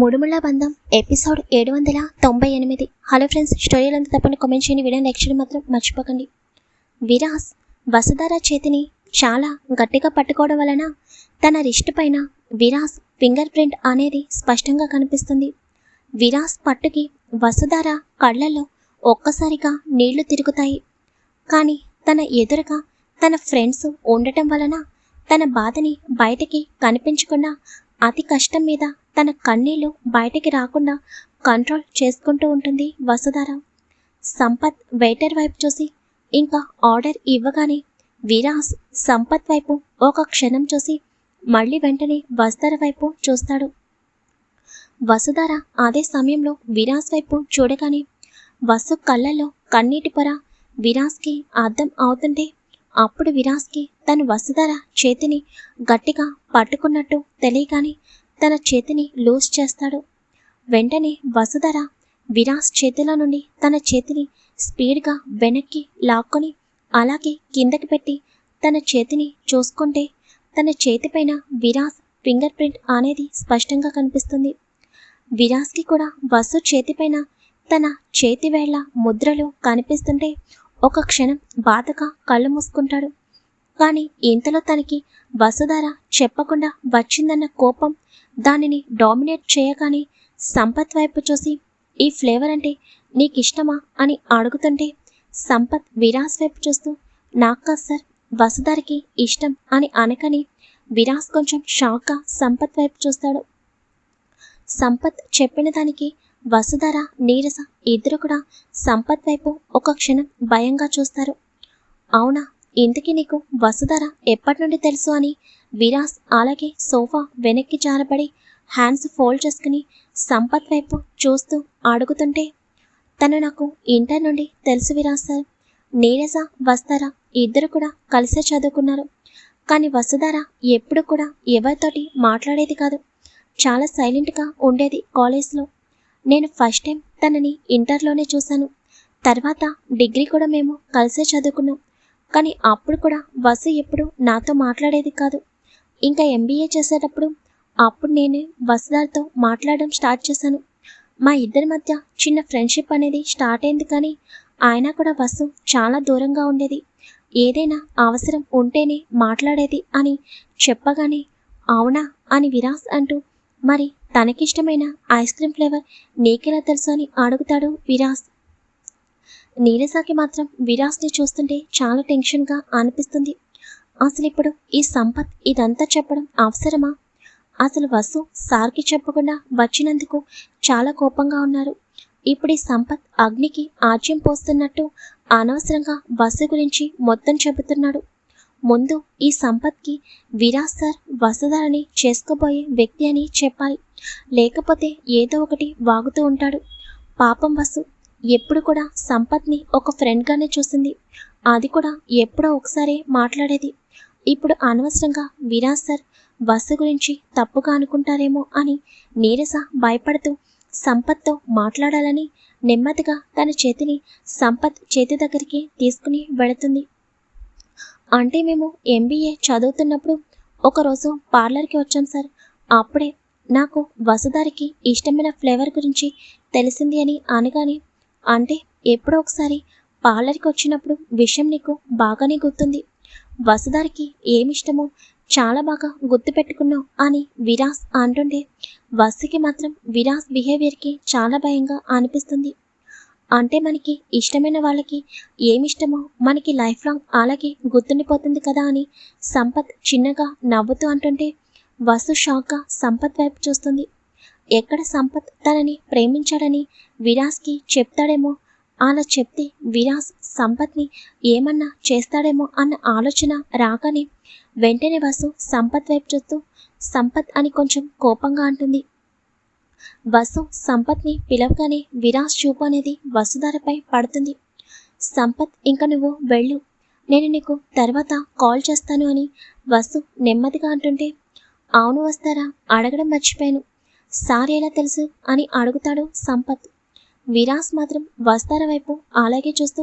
మూడుముళ్ళ బంధం ఎపిసోడ్ ఏడు వందల తొంభై ఎనిమిది. హలో ఫ్రెండ్స్ స్టోరీలంతా తప్పని కామెంట్ చేయండి. వీడియో నెక్స్ట్ మాత్రం మర్చిపోకండి. విరాస్ వసుధార చేతిని చాలా గట్టిగా పట్టుకోవడం వలన తన రిస్ట్ పైన విరాస్ ఫింగర్ ప్రింట్ అనేది స్పష్టంగా కనిపిస్తుంది. విరాస్ పట్టుకి వసుధార కళ్ళల్లో ఒక్కసారిగా నీళ్ళు తిరుగుతాయి. కానీ తన ఎదురుగా తన ఫ్రెండ్స్ ఉండటం వలన తన బాధని బయటికి కనిపించకుండా అతి కష్టం మీద తన కన్నీళ్ళు బయటికి రాకుండా కంట్రోల్ చేసుకుంటూ ఉంటుంది వసుధార సంపత్ వెయిటర్ వైపు చూసి ఇంకా ఆర్డర్ ఇవ్వగానే విరాస్ సంపత్ వైపు ఒక క్షణం చూసి మళ్ళీ వెంటనే వసుధార వైపు చూస్తాడు. వసుధార అదే సమయంలో విరాస్ వైపు చూడగానే వసు కళ్ళల్లో కన్నీటి పొర విరాస్కి అర్థం అవుతుంటే అప్పుడు విరాస్కి తను వసుధార చేతిని గట్టిగా పట్టుకున్నట్టు తెలియగానే తన చేతిని లూజ్ చేస్తాడు. వెంటనే వసుధర విరాస్ చేతిలో నుండి తన చేతిని స్పీడ్గా వెనక్కి లాక్కొని అలాగే కిందకి పెట్టి తన చేతిని చూసుకుంటే తన చేతిపైన విరాస్ ఫింగర్ ప్రింట్ అనేది స్పష్టంగా కనిపిస్తుంది. విరాస్కి కూడా వసు చేతిపైన తన చేతివేళ్ళ ముద్రలు కనిపిస్తుంటే ఒక క్షణం బాధగా కళ్ళు మూసుకుంటాడు. కానీ ఇంతలో తనకి వసుధార చెప్పకుండా వచ్చిందన్న కోపం దానిని డామినేట్ చేయగానే సంపత్ వైపు చూసి ఈ ఫ్లేవర్ అంటే నీకు ఇష్టమా అని అడుగుతుంటే సంపత్ విరాస్ వైపు చూస్తూ నాకా సార్ వసుధారికి ఇష్టం అని అనకని విరాస్ కొంచెం షాక్గా సంపత్ వైపు చూస్తాడు. సంపత్ చెప్పిన దానికి వసుధర నీరస ఇద్దరు కూడా సంపత్ వైపు ఒక క్షణం భయంగా చూస్తారు. అవునా? ఇంతకీ నీకు వసుధర ఎప్పటి నుండి తెలుసు అని? విరాస్ అలాగే సోఫా వెనక్కి జారపడి హ్యాండ్స్ ఫోల్డ్ చేసుకుని సంపత్ వైపు చూస్తూ అడుగుతుంటే తను నాకు ఇంటర్ నుండి తెలుసు విరాస్ సార్. నీరజ వస్తారా ఇద్దరు కూడా కలిసే చదువుకున్నారు. కానీ వసుధార ఎప్పుడు కూడా ఎవరితోటి మాట్లాడేది కాదు. చాలా సైలెంట్గా ఉండేది కాలేజ్లో నేను ఫస్ట్ టైం తనని ఇంటర్లోనే చూశాను. తర్వాత డిగ్రీ కూడా మేము కలిసే చదువుకున్నాం. కానీ అప్పుడు కూడా వసు ఎప్పుడు నాతో మాట్లాడేది కాదు. ఇంకా ఎంబీఏ చేసేటప్పుడు అప్పుడు నేను వసుదారితో మాట్లాడడం స్టార్ట్ చేశాను. మా ఇద్దరి మధ్య చిన్న ఫ్రెండ్షిప్ అనేది స్టార్ట్ అయింది కానీ ఆయన కూడా వసు చాలా దూరంగా ఉండేది. ఏదైనా అవసరం ఉంటేనే మాట్లాడేది అని చెప్పగానే అవునా అని విరాస్ అంటూ మరి తనకిష్టమైన ఐస్ క్రీమ్ ఫ్లేవర్ నీకెలా తెలుసు అని అడుగుతాడు విరాస్. నీరజాకి మాత్రం విరాస్ని చూస్తుంటే చాలా టెన్షన్గా అనిపిస్తుంది. అసలు ఇప్పుడు ఈ సంపత్ ఇదంతా చెప్పడం అవసరమా? అసలు వసు సార్కి చెప్పకుండా వచ్చినందుకు చాలా కోపంగా ఉన్నారు. ఇప్పుడు ఈ సంపత్ అగ్నికి ఆజ్యం పోస్తున్నట్టు అనవసరంగా వసు గురించి మొత్తం చెబుతున్నాడు. ముందు ఈ సంపత్కి విరాజ్ సార్ వసుధారని చేసుకోబోయే వ్యక్తి అని చెప్పాలి. లేకపోతే ఏదో ఒకటి వాగుతూ ఉంటాడు. పాపం వసు ఎప్పుడు కూడా సంపత్ని ఒక ఫ్రెండ్గానే చూసింది. అది కూడా ఎప్పుడో ఒకసారి మాట్లాడేది. ఇప్పుడు అనవసరంగా విరాజ్ సార్ వసు గురించి తప్పుగా అనుకుంటారేమో అని నీరస భయపడుతూ సంపత్తో మాట్లాడాలని నెమ్మదిగా తన చేతిని సంపత్ చేతి దగ్గరికి తీసుకుని వెళుతుంది. అంటే మేము ఎంబీఏ చదువుతున్నప్పుడు ఒకరోజు పార్లర్కి వచ్చాం సార్. అప్పుడే నాకు వసుదారికి ఇష్టమైన ఫ్లేవర్ గురించి తెలిసింది అని అనగానే అంటే ఎప్పుడో ఒకసారి పార్లర్కి వచ్చినప్పుడు విషయం నీకు బాగానే గుర్తుంది. వసుధారికి ఏమిష్టమో చాలా బాగా గుర్తుపెట్టుకున్నావు అని విరాస్ అంటుండే వసుకి మాత్రం విరాస్ బిహేవియర్కి చాలా భయంగా అనిపిస్తుంది. అంటే మనకి ఇష్టమైన వాళ్ళకి ఏమిష్టమో మనకి లైఫ్ లాంగ్ అలాగే గుర్తుండిపోతుంది కదా అని సంపత్ చిన్నగా నవ్వుతూ అంటుంటే వసు షాక్గా సంపత్ వైపు చూస్తుంది. ఎక్కడ సంపత్ తనని ప్రేమించాడని విరాస్కి చెప్తాడేమో? అలా చెప్తే విరాస్ సంపత్ని ఏమన్నా చేస్తాడేమో అన్న ఆలోచన రాగానే వెంటనే వసు సంపత్ వైపు చూస్తూ సంపత్ అని కొంచెం కోపంగా అంటుంది. వసు సంపత్ని పిలవగానే విరాస్ చూపు అనేది వసుధారపై పడుతుంది. సంపత్ ఇంకా నువ్వు వెళ్ళు. నేను నీకు తర్వాత కాల్ చేస్తాను అని వసు నెమ్మదిగా అంటుంటే అవును వస్తారా? అడగడం మర్చిపోయాను. సార్ ఎలా తెలుసు? అని అడుగుతాడు సంపత్. విరాస్ మాత్రం వస్తార వైపు అలాగే చూస్తూ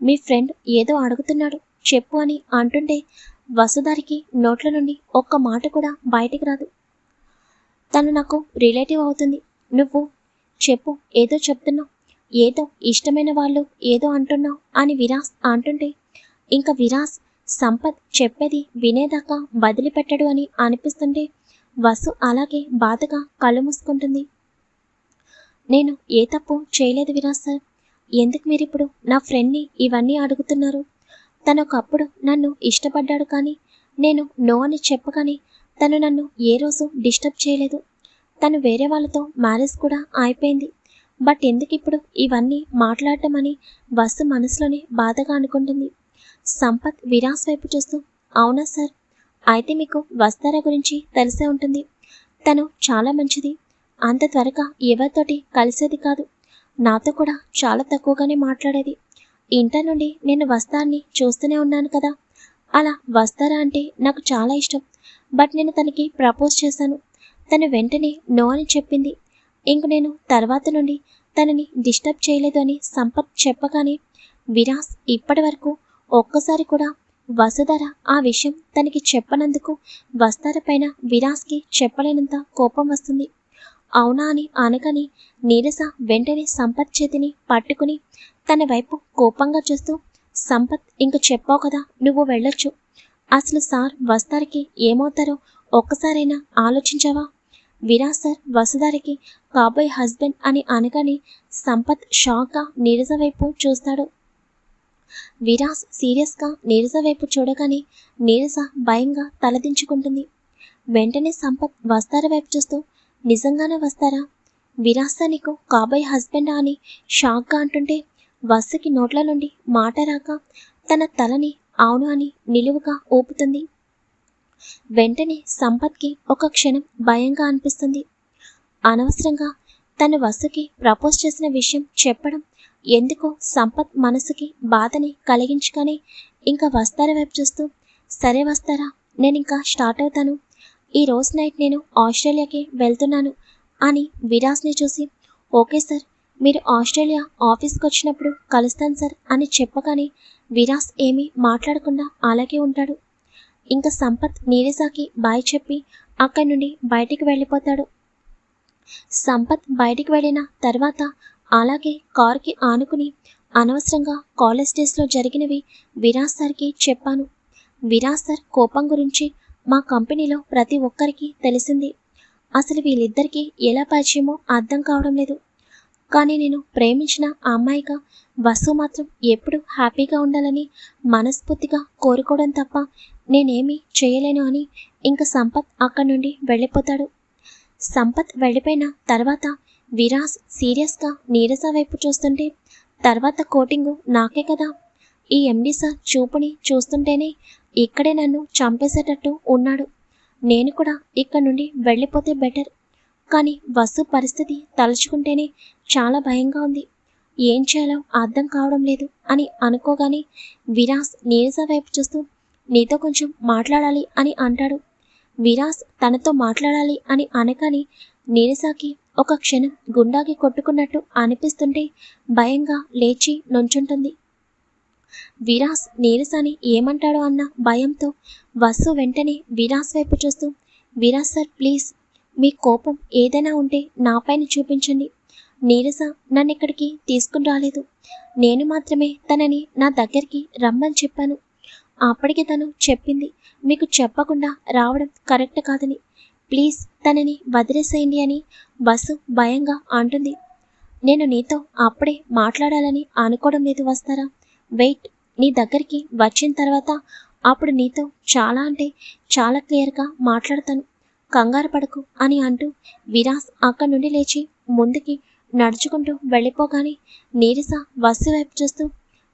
మీ ఫ్రెండ్ ఏదో అడుగుతున్నాడు చెప్పు అని అంటుంటే వసుధారికి నోట్ల నుండి ఒక్క మాట కూడా బయటికి రాదు. తను నాకు రిలేటివ్ అవుతుంది. నువ్వు చెప్పు ఏదో చెప్తున్నావు ఏదో ఇష్టమైన వాళ్ళు ఏదో అంటున్నావు అని విరాస్ అంటుంటే ఇంకా విరాస్ సంపత్ చెప్పేది వినేదాకా వదిలిపెట్టడు అని అనిపిస్తుంటే వసు అలాగే బాధగా కళ్ళు మూసుకుంటుంది. నేను ఏ తప్పు చేయలేదు విరాస్ సార్. ఎందుకు మీరిప్పుడు నా ఫ్రెండ్ని ఇవన్నీ అడుగుతున్నారు? తను ఒకప్పుడు నన్ను ఇష్టపడ్డాడు కానీ నేను నో అని చెప్పగానే తను నన్ను ఏ రోజు డిస్టర్బ్ చేయలేదు. తను వేరే వాళ్ళతో మ్యారేజ్ కూడా అయిపోయింది బట్ ఎందుకు ఇప్పుడు ఇవన్నీ మాట్లాడటం అని వసు మనసులోనే బాధగా అనుకుంటుంది. సంపత్ విరాస్ వైపు చూస్తూ అవునా సార్? అయితే మీకు వస్తారా గురించి తెలిసే ఉంటుంది. తను చాలా మంచిది. అంత త్వరగా ఎవరితోటి కలిసేది కాదు. నాతో కూడా చాలా తక్కువగానే మాట్లాడేది. ఇంటర్ నుండి నేను వస్తాన్ని చూస్తూనే ఉన్నాను కదా. అలా వస్తారా అంటే నాకు చాలా ఇష్టం. బట్ నేను తనకి ప్రపోజ్ చేశాను. తను వెంటనే నో అని చెప్పింది. ఇంక నేను తర్వాత నుండి తనని డిస్టర్బ్ చేయలేదు అని సంపత్ చెప్పగానే విరాస్ ఇప్పటి వరకు ఒక్కసారి కూడా వసుధర ఆ విషయం తనకి చెప్పనందుకు వస్తార పైన విరాస్కి చెప్పలేనంత కోపం వస్తుంది. అవునా అని అనకని నీరస వెంటనే సంపత్ చేతిని పట్టుకుని తన వైపు కోపంగా చూస్తూ సంపత్ ఇంక చెప్పావు కదా నువ్వు వెళ్ళొచ్చు. అసలు సార్ వస్తారికి ఏమవుతారో ఒక్కసారైనా ఆలోచించావా? విరాజ్ సార్ వసుధారికి కాబోయ్ హస్బెండ్ అని అనగానే సంపత్ షాక్గా నీరజ వైపు చూస్తాడు. విరాజ్ సీరియస్గా నీరజ వైపు చూడగానే నీరజ భయంగా తలదించుకుంటుంది. వెంటనే సంపత్ వస్తార వైపు చూస్తూ నిజంగానే వస్తారా? విరాస్తా నీకు కాబోయ్ హస్బెండా అని షాక్గా అంటుంటే వస్సుకి నోట్ల నుండి మాట రాక తన తలని అవును అని నిలువుగా ఊపుతుంది. వెంటనే సంపత్కి ఒక క్షణం భయంగా అనిపిస్తుంది. అనవసరంగా తన వసుకి ప్రపోజ్ చేసిన విషయం చెప్పడం ఎందుకో సంపత్ మనసుకి బాధని కలిగించుకొని ఇంకా వస్తారా వైపు చూస్తూ సరే వస్తారా నేను ఇంకా స్టార్ట్ అవుతాను. ఈ రోజు నైట్ నేను ఆస్ట్రేలియాకి వెళ్తున్నాను అని విరాస్ని చూసి ఓకే సార్ మీరు ఆస్ట్రేలియా ఆఫీస్కి వచ్చినప్పుడు కలుస్తాను సార్ అని చెప్పగానే విరాస్ ఏమీ మాట్లాడకుండా అలాగే ఉంటాడు. ఇంకా సంపత్ నీరజాకి బాయ్ చెప్పి అక్కడి నుండి బయటికి వెళ్ళిపోతాడు. సంపత్ బయటికి వెళ్ళిన తర్వాత అలాగే కారుకి ఆనుకుని అనవసరంగా కాలేజ్ డేస్లో జరిగినవి విరాజ్ సార్కి చెప్పాను. విరాజ్ సార్ కోపం గురించి మా కంపెనీలో ప్రతి ఒక్కరికి తెలిసింది. అసలు వీళ్ళిద్దరికీ ఎలా పరిచయమో అర్థం కావడం లేదు. కానీ నేను ప్రేమించిన అమ్మాయిగా వసు మాత్రం ఎప్పుడు హ్యాపీగా ఉండాలని మనస్ఫూర్తిగా కోరుకోవడం తప్ప నేనేమీ చేయలేను అని ఇంక సంపత్ అక్కడి నుండి వెళ్ళిపోతాడు. సంపత్ వెళ్ళిపోయిన తర్వాత విరాస్ సీరియస్గా నీరస వైపు చూస్తుంటే తర్వాత కోటింగు నాకే కదా. ఈ ఎండి సార్ చూపుని చూస్తుంటేనే ఇక్కడే నన్ను చంపేసేటట్టు ఉన్నాడు. నేను కూడా ఇక్కడ నుండి వెళ్ళిపోతే బెటర్. కానీ బస్సు పరిస్థితి తలుచుకుంటేనే చాలా భయంగా ఉంది. ఏం చేయాలో అర్థం కావడం లేదు అని అనుకోగానే విరాస్ నీరస వైపు చూస్తూ నీతో కొంచెం మాట్లాడాలి అని అంటాడు. విరాస్ తనతో మాట్లాడాలి అని అనగానే నీరసాకి ఒక క్షణం గుండాకి కొట్టుకున్నట్టు అనిపిస్తుంటే భయంగా లేచి నుంచుంటుంది. విరాస్ నీరసాని ఏమంటాడో అన్న భయంతో వసు వెంటనే విరాస్ వైపు చూస్తూ విరాస్ సార్ ప్లీజ్ మీ కోపం ఏదైనా ఉంటే నాపైన చూపించండి. నీరస నన్ను ఇక్కడికి తీసుకుని రాలేదు. నేను మాత్రమే తనని నా దగ్గరికి రమ్మని చెప్పాను. అప్పటికి తను చెప్పింది. మీకు చెప్పకుండా రావడం కరెక్ట్ కాదని. ప్లీజ్ తనని వదిలేసేయండి అని బస్సు భయంగా అంటుంది. నేను నీతో అప్పుడే మాట్లాడాలని అనుకోవడం లేదు వస్తారా? వెయిట్ నీ దగ్గరికి వచ్చిన తర్వాత అప్పుడు నీతో చాలా అంటే చాలా క్లియర్గా మాట్లాడతాను. కంగారు పడకు అని అంటూ విరాస్ అక్కడి నుండి లేచి ముందుకి నడుచుకుంటూ వెళ్ళిపోగానే నీరస బస్సు వైపు చూస్తూ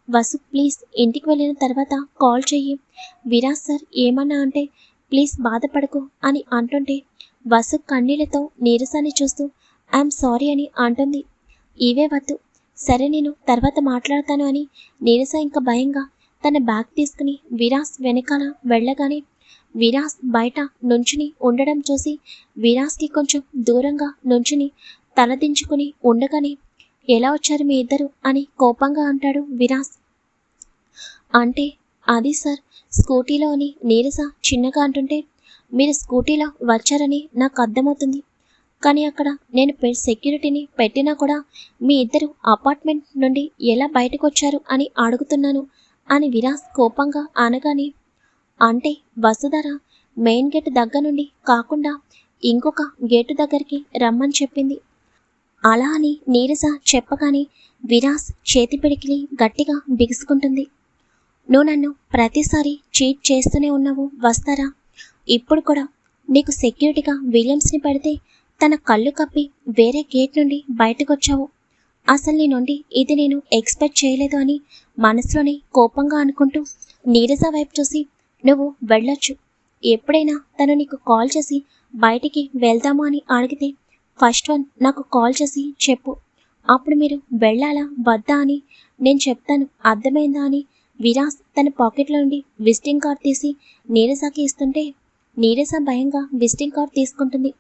వసు ప్లీజ్ ఇంటికి వెళ్ళిన తర్వాత కాల్ చెయ్యి. విరాజ్ సార్ ఏమన్నా అంటే ప్లీజ్ బాధపడకు అని అంటుంటే వసు కన్నీళ్ళతో నీరసాన్ని చూస్తూ ఐఎమ్ సారీ అని అంటుంది. ఇవే వద్దు. సరే నేను తర్వాత మాట్లాడతాను అని నీరస ఇంకా భయంగా తన బ్యాగ్ తీసుకుని విరాస్ వెనకాల వెళ్ళగానే విరాస్ బయట నుంచుని ఉండడం చూసి విరాస్కి కొంచెం దూరంగా నుంచుని తలదించుకుని ఉండగానే ఎలా వచ్చారు మీ ఇద్దరు అని కోపంగా అంటాడు విరాస్ అంటే అది సార్ స్కూటీలో అని నీరస చిన్నగా అంటుంటే మీరు స్కూటీలో వచ్చారని నాకు అర్థమవుతుంది. కానీ అక్కడ నేను పె సెక్యూరిటీని పెట్టినా కూడా మీ ఇద్దరు అపార్ట్మెంట్ నుండి ఎలా బయటకు వచ్చారు అని అడుగుతున్నాను అని విరాస్ కోపంగా అనగానే అంటే వసుధర మెయిన్ గేట్ దగ్గర నుండి కాకుండా ఇంకొక గేటు దగ్గరికి రమ్మని చెప్పింది. అలా అని నీరజ చెప్పగానే విరాస్ చేతి పిడికిలి గట్టిగా బిగుసుకుంటుంది. నువ్వు నన్ను ప్రతిసారి చీట్ చేస్తూనే ఉన్నావు వస్తారా? ఇప్పుడు కూడా నీకు సెక్యూరిటీగా విలియమ్స్ని పెడితే తన కళ్ళు కప్పి వేరే గేట్ నుండి బయటకొచ్చావు. అసలు నీ నుండి ఇది నేను ఎక్స్పెక్ట్ చేయలేదు అని మనసులోనే కోపంగా అనుకుంటూ నీరజ వైపు చూసి నువ్వు వెళ్ళొచ్చు. ఎప్పుడైనా తను నీకు కాల్ చేసి బయటికి వెళ్దాము అని అడిగితే ఫస్ట్ వన్ నాకు కాల్ చేసి చెప్పు. అప్పుడు మీరు వెళ్ళాలా వద్దా అని నేను చెప్తాను. అర్థమైందా అని విరాస్ తన పాకెట్లో నుండి విజిటింగ్ కార్డ్ తీసి నీరసాకి ఇస్తుంటే నీరస భయంగా విజిటింగ్ కార్డ్ తీసుకుంటుంది.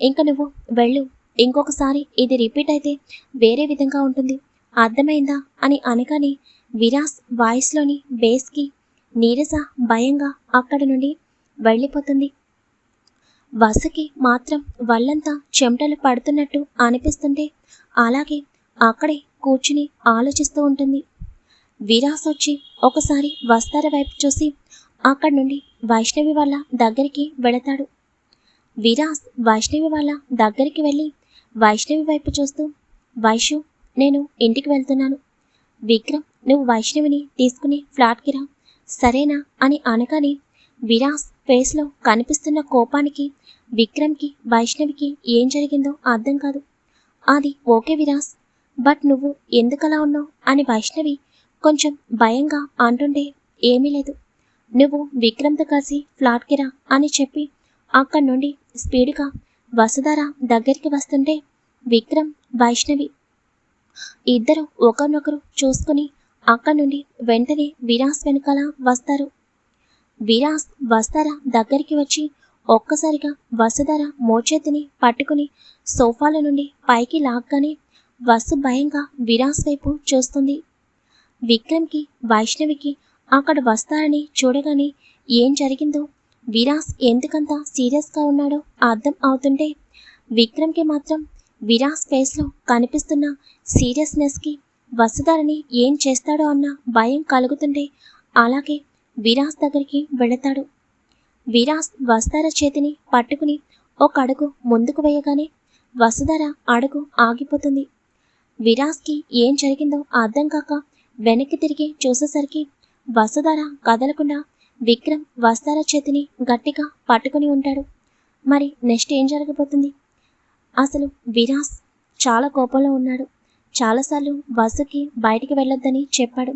ఇంకా నువ్వు వెళ్ళు. ఇంకొకసారి ఇది రిపీట్ అయితే వేరే విధంగా ఉంటుంది. అర్థమైందా అని అనగానే విరాస్ వాయిస్లోని బేస్కి నీరస భయంగా అక్కడి నుండి వెళ్ళిపోతుంది. వసకి మాత్రం వల్లంతా చెమటలు పడుతున్నట్టు అనిపిస్తుంటే అలాగే అక్కడే కూర్చుని ఆలోచిస్తూ ఉంటుంది. విరాస్ వచ్చి ఒకసారి వస్తార వైపు చూసి అక్కడి నుండి వైష్ణవి వాళ్ళ దగ్గరికి వెళతాడు. విరాస్ వైష్ణవి వాళ్ళ దగ్గరికి వెళ్ళి వైష్ణవి వైపు చూస్తూ వైషు నేను ఇంటికి వెళ్తున్నాను. విక్రమ్ నువ్వు వైష్ణవిని తీసుకుని ఫ్లాట్కి రా. సరేనా? అని అనగానే విరాస్ ఫేస్లో కనిపిస్తున్న కోపానికి విక్రమ్కి వైష్ణవికి ఏం జరిగిందో అర్థం కాదు. అది ఓకే విరాస్ బట్ నువ్వు ఎందుకలా ఉన్నావు? అని వైష్ణవి కొంచెం భయంగా అంటుండే ఏమీ లేదు. నువ్వు విక్రమ్తో కలిసి ఫ్లాట్కి రా అని చెప్పి అక్కడి నుండి స్పీడ్గా వసుధార దగ్గరికి వస్తుంటే విక్రమ్ వైష్ణవి ఇద్దరు ఒకరినొకరు చూసుకుని అక్కడి నుండి వెంటనే విరాస్ వెనకాల వస్తారు. విరాస్ వస్తార దగ్గరికి వచ్చి ఒక్కసారిగా వసుధర మోచేతిని పట్టుకుని సోఫాల నుండి పైకి లాగ్గానే వసు భయంగా విరాస్ వైపు చూస్తుంది. విక్రమ్కి వైష్ణవికి అక్కడ వస్తారని చూడగానే ఏం జరిగిందో విరాస్ ఎందుకంత సీరియస్గా ఉన్నాడో అర్థం అవుతుంటే విక్రమ్కి మాత్రం విరాస్ ఫేస్లో కనిపిస్తున్న సీరియస్నెస్కి వసుధరని ఏం చేస్తాడో అన్న భయం కలుగుతుంటే అలాగే విరాస్ దగ్గరికి వెళతాడు. విరాస్ వస్తార చేతిని పట్టుకుని ఒక అడుగు ముందుకు వేయగానే వసుధర అడుగు ఆగిపోతుంది. విరాస్కి ఏం జరిగిందో అర్థం కాక వెనక్కి తిరిగి చూసేసరికి వసుధర కదలకుండా విక్రమ్ వస్తార చేతిని గట్టిగా పట్టుకుని ఉంటాడు. మరి నెక్స్ట్ ఏం జరగబోతుంది? అసలు విరాస్ చాలా కోపంలో ఉన్నాడు. చాలాసార్లు వసుకి బయటికి వెళ్ళొద్దని చెప్పాడు.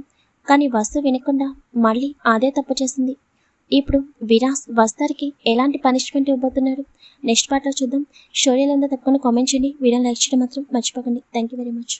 కానీ వసు వినకుండా మళ్ళీ అదే తప్పు చేసింది. ఇప్పుడు విరాస్ వస్తారికి ఎలాంటి పనిష్మెంట్ ఇవ్వబోతున్నాడు నెక్స్ట్ పార్ట్లో చూద్దాం. స్టోరీలంతా తప్పకుండా కామెంట్ చేయండి. వీడియో లైక్ చేయడం మాత్రం మర్చిపోకండి. Thank you very much